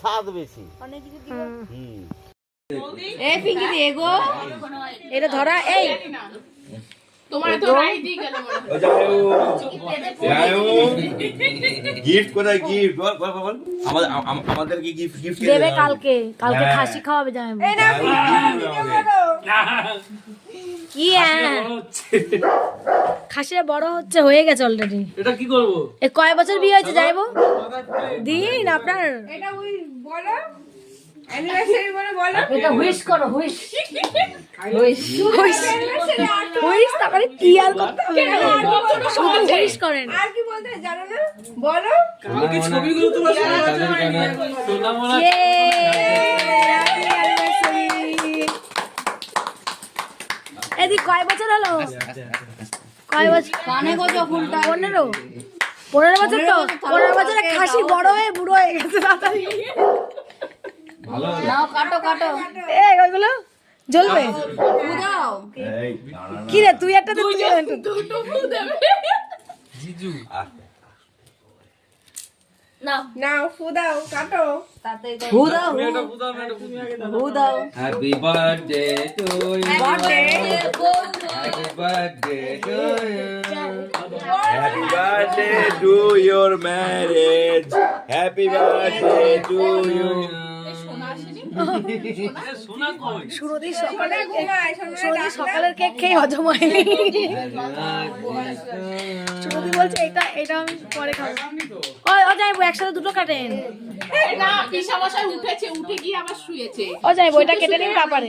স্বাদ বেশি। হুম। এই পিঙ্কি দিয়ে গো। এটা ধরা এই। গিফট কোথায় গিফট? বল বল বল আমাদের আমাদের কি গিফট গিফট দেবে কালকে কালকে হ্যাঁ। খাসি খাওয়াবে জামাই কি খাসিটা বড় হচ্ছে হয়ে গেছে অলরেডি এটা কি করব? এ কয় বছর বিয়ে হয়েছে যাইবো? দিন আপনার। এটা ওই বলো অ্যানিভার্সারি বলে বলো। এটা হুইস করো হুইস হুইস হুইস হুইস তারপরে কি আর করতে হবে? শুধু হুইস করেন। আর কি বলতে জানো না? বলো। কালকে ছবিগুলো তোমার সোনা মোনা এদিক কয় বছর হলো? কয় বছর? কানে কত ফুলটা। পনেরো। পনেরো বছর তো। পনেরো বছরে খাসি বড় হয়ে বুড়ো হয়ে গেছে তাড়াতাড়ি। এই ওইগুলো জ্বলবে। এই কি রে তুই একটা দে, তুই একটা দে। জিজু। নাও ফু দাও কাটো তুমি একটা বুদাও একটা বুদাও Happy birthday to you. Birthday Happy birthday to you. Happy birthday to your marriage happy birthday to you এ, সোনা কই সুরদি সকালে সুরদি সকালের কেক খেয়ে হজম হয়নি সুরদি বলছে এটা এটা আমি পরে খাব। ওই ও যাইবো একসাথে দুটো কাটেন না পিসা মশাই উঠেছে উঠে গিয়ে আবার শুয়েছে। ও যাইবো এটা কেটে নিন পাপারে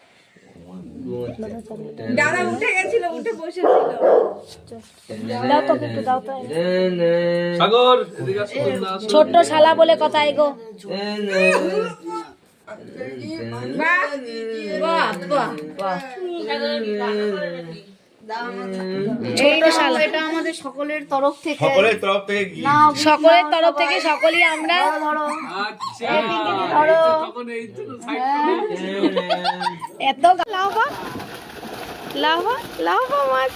দাদা উঠে গেছিল উঠে বসেছিল দাও তো একটু দাও তো সাগর। ছোট্ট শালা বলে কথা এগো বাহ বাহ বাহ ছোট্ট শালা। এটা আমাদের সকলের তরফ থেকে। সকলের তরফ থেকে কি? সকলের তরফ থেকে সকলেই আমরা আচ্ছা তখন এই জন্য সাইড এত লাভা লাভা লাভা মাছ।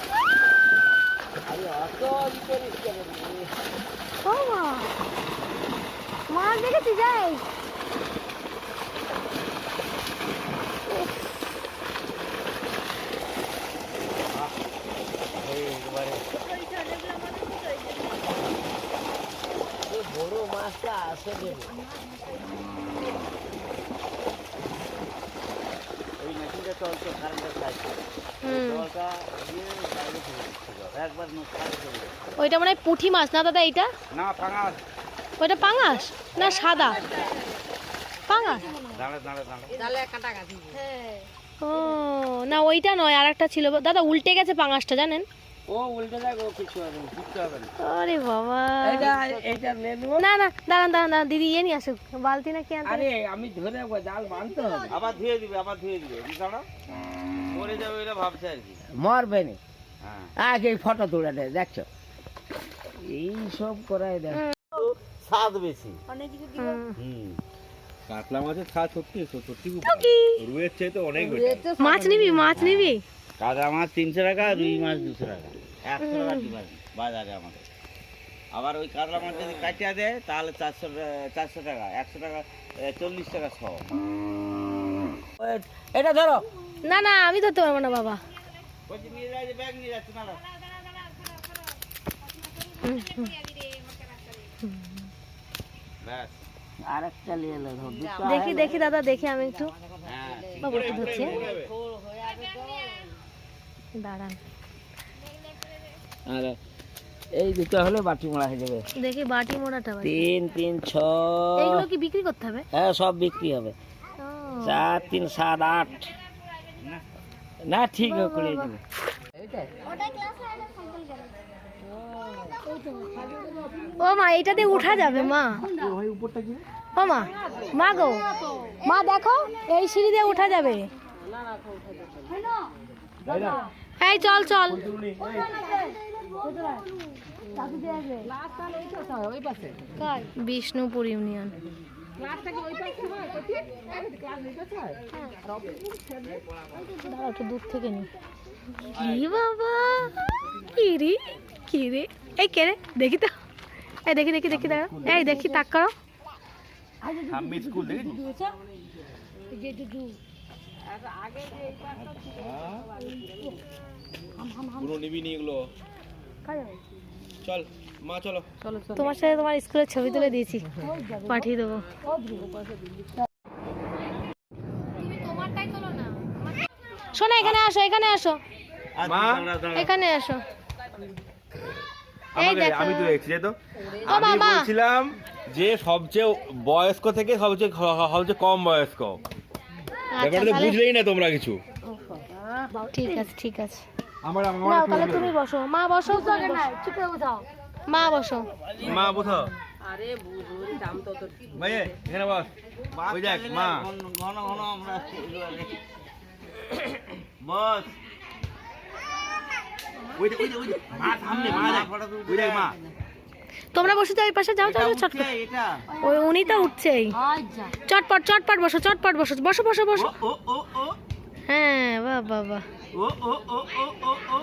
মাছ দেখেছি যাই ওই মেশিনটা চলছে কারেন্টের সাইকেল হুম। জলটা দিয়ে বাইরে চলে যাচ্ছিল একবার নষ্ট চলে যাচ্ছে ওইটা মনে হয় পুঁটি মাছ না দাদা এইটা? না পাঙাশ। ওইটা পাঙাশ না সাদা? পাঙাশ। ও না ওইটা নয় আর একটা ছিল। দাদা উল্টে গেছে পাঙাশটা জানেন? ও উল্টে যাক ও কিছু হবে না কিচ্ছু হবে না। আরে বাবা। না না দাঁড়ান দাঁড়ান দাঁড়ান দিদি ইয়ে নিয়ে আসুক। বালতি না কি আনতে আমি ধরে জাল বাঁধতে হবে। আবার ধুয়ে দিবে আবার ধুয়ে দিবে কি দাঁড়া যাবে এটা ভাবছে আর কি। মরবে না। হ্যাঁ। আগে ফটো তুলে দেয় দেখছ? এই সব করাই স্বাদ বেশি। হুম। কাতলা মাছের স্বাদ সত্যি সত্যি চাইতে অনেক মাছ নিবি মাছ নিবি? কাতলা মাছ তিনশো টাকা রুই মাছ দুশো টাকা। একশো টাকা ডিমান্ড বাজারে আমাদের। আবার ওই কাতলা মাছ যদি কাটিয়ে দেয় তাহলে চারশো চারশো টাকা একশো টাকা চল্লিশ টাকা শ এটা ধরো। না না আমি ধরতে পারব না বাবা। বলছি নিয়ে ব্যাগ নিয়ে যাচ্ছে না দেখি দেখি দাদা দেখি আমি একটু। হ্যাঁ একটু ধরছি। দাঁড়ান। আর এই দুটো হলে বাটি মোড়া হয়ে যাবে। দেখি বাটি মোড়াটা তিন তিন ছ। কি বিক্রি করতে হবে? হ্যাঁ সব বিক্রি হবে। চার তিন সাত আট। না ঠিক করে দেবে। ও মা এটা দিয়ে উঠা যাবে মা। ও মা মা গো। মা দেখো এই সিঁড়ি দিয়ে উঠা যাবে। এই চল চল বিষ্ণুপুর ইউনিয়ন একটু দূর থেকে নি কি বাবা কি রে কি রে এই কে রে দেখি তো এই দেখি দেখি দেখি দাঁড়া এই দেখি তাক করো দেখেছি পুরো নিবি নি এগুলো। চল মা চলো। তোমার সাথে তোমার স্কুলের ছবি তুলে দিয়েছি। পাঠিয়ে দেবো। শোনো এখানে আসো এখানে আসো। এখানে আসো। আমি তো দেখছি তো? আমি। বলছিলাম যে সবচেয়ে বয়স্ক থেকে সবচেয়ে সবচেয়ে কম বয়স্ক। আচ্ছা ব্যাপারটা বুঝলেই না তোমরা কিছু। ঠিক আছে ঠিক আছে। আমার নাও তাহলে তুমি বসো। মা বসো তুমি বসো। মা বসো। মা বুঝো ভাই এখানে বস। ওই দেখ মা। ঘন ঘন আমরা বস। ওই দেখ ওই দেখ ওই দেখ মা সামনে মা দেখ। ওই দেখ মা। তোমরা বসে যাও এই পাশে যাও উঠছে, চটপট ওই উনি তো উঠছেই চটপট চটপট বসো চটপট বসো। বসো বসো বসো। ও ও ও। হ্যাঁ বাহ বাহ বাহ। ও ও ও ও ও ও।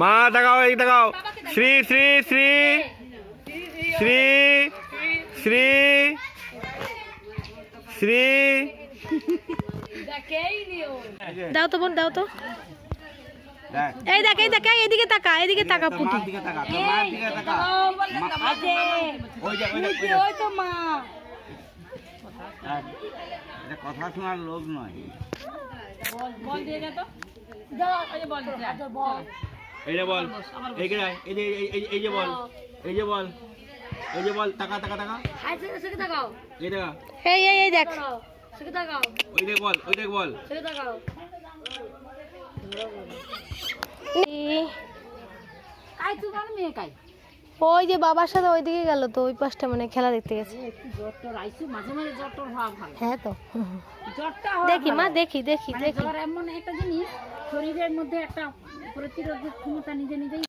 মা তাকাও এই দেখাও। শ্রী শ্রী শ্রী। শ্রী শ্রী শ্রী। দাও তো বোন দাও তো। এই দেখ এই দেখ এই এদিকে তাকা এদিকে তাকা পুটি কথা শোনার লোক নয়। এই যে বল এই যে এই যে এই- যে বল এই যে বল এই যে বল টাকা টাকা টাকা এই টাকা এই এই এই দেখ। ওই দেখ বল ওই দেখ বল। ওই যে বাবার সাথে ওইদিকে গেল তো ওই পাশটা মানে খেলা দেখতে গেছে। হ্যাঁ তো। দেখি মা দেখি দেখি দেখি। এমন একটা জিনিস শরীরের মধ্যে একটা ক্ষমতা নিজে নিজেই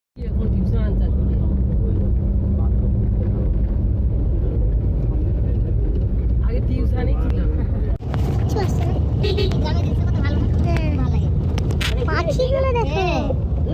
পাখিগুলো দেখো।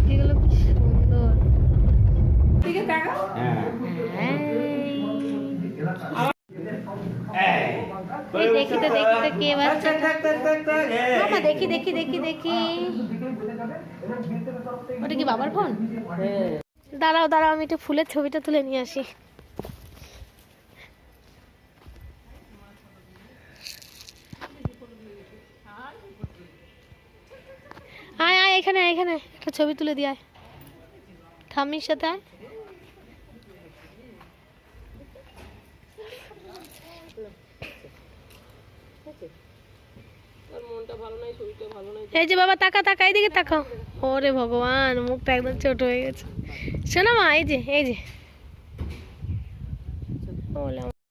পাখিগুলো কি সুন্দর দিকে তাকা এই দেখি তো দেখি তো কে বাচ্চা মামা দেখি দেখি দেখি দেখি ওটা কি বাবার ফোন? দাঁড়াও দাঁড়াও আমি একটু ফুলের ছবিটা তুলে নিয়ে আসি। আয় আয় এখানে এখানে। একটা ছবি তুলে দিয়ে আয়। ঠাম্মির সাথে আয়। এই যে বাবা, তাকা তাকা, এইদিকে তাকাও। ওরে ভগবান, মুখটা একদম ছোট হয়ে গেছে। শোনো মা, এই যে এই যে।